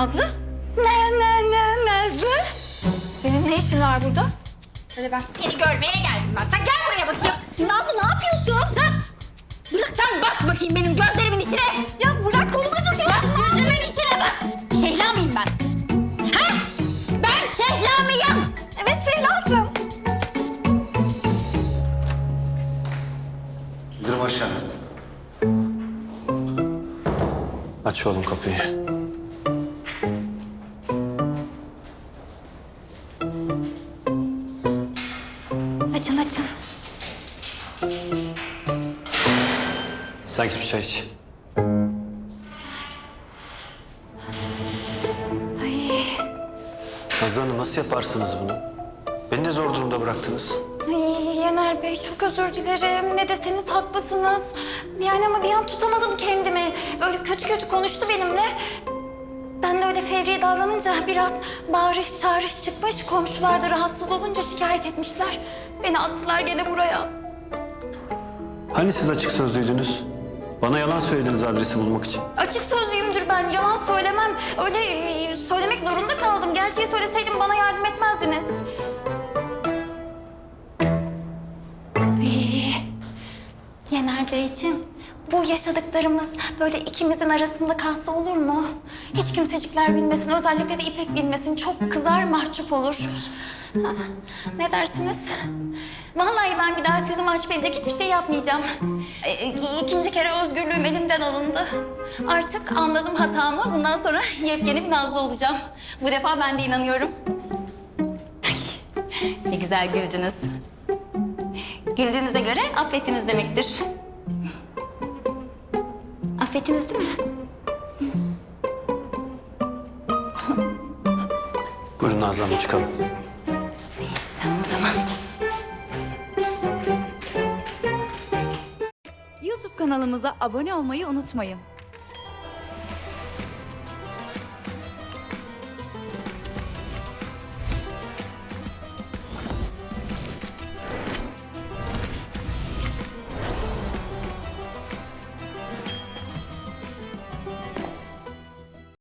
Nazlı? Ne ne ne Nazlı? Senin ne işin var burada? Hadi ben seni görmeye geldim ben. Sen gel buraya bakayım. Nazlı ne yapıyorsun? Sus! Bırak sen bak bakayım benim gözlerimin içine. Ya bırak kolumu tutuyorsun. Bak gözümün içine bak. Şehla mıyım ben? Ha? Ben Şehla mıyım? Evet Şehla'sın. Yıldırım hoş geldiniz. Aç oğlum kapıyı. Açın açın. Sen git bir çay iç. Nazlı Hanım nasıl yaparsınız bunu? Beni de zor durumda bıraktınız. Ay Yener Bey çok özür dilerim. Ne deseniz haklısınız. Yani ama bir an tutamadım kendimi. Öyle kötü kötü konuştu benimle. Ben de öyle fevri davranınca biraz bağırış çağırış çıkmış. Komşular da rahatsız olunca şikayet etmişler. Beni attılar gene buraya. Hani siz açık sözlüydünüz? Bana yalan söylediniz adresi bulmak için. Açık sözlüyümdür ben. Yalan söylemem. Öyle e, söylemek zorunda kaldım. Gerçeği söyleseydim bana yardım etmezdiniz. Ay, Yener Beyciğim, bu yaşadıklarımız böyle ikimizin arasında kalsa olur mu? Hiç kimsecikler bilmesin, özellikle de İpek bilmesin. Çok kızar, mahcup olur. Ne dersiniz? Vallahi ben bir daha sizi mahcup edecek hiçbir şey yapmayacağım. E, ikinci kere özgürlüğüm elimden alındı. Artık anladım hatamı. Bundan sonra yepyeni bir Nazlı olacağım. Bu defa ben de inanıyorum. Ne güzel güldünüz. Güldüğünüze göre affettiniz demektir. Affettiniz değil mi? Buyurun Nazlı Hanım çıkalım. Tamam o zaman. YouTube kanalımıza abone olmayı unutmayın.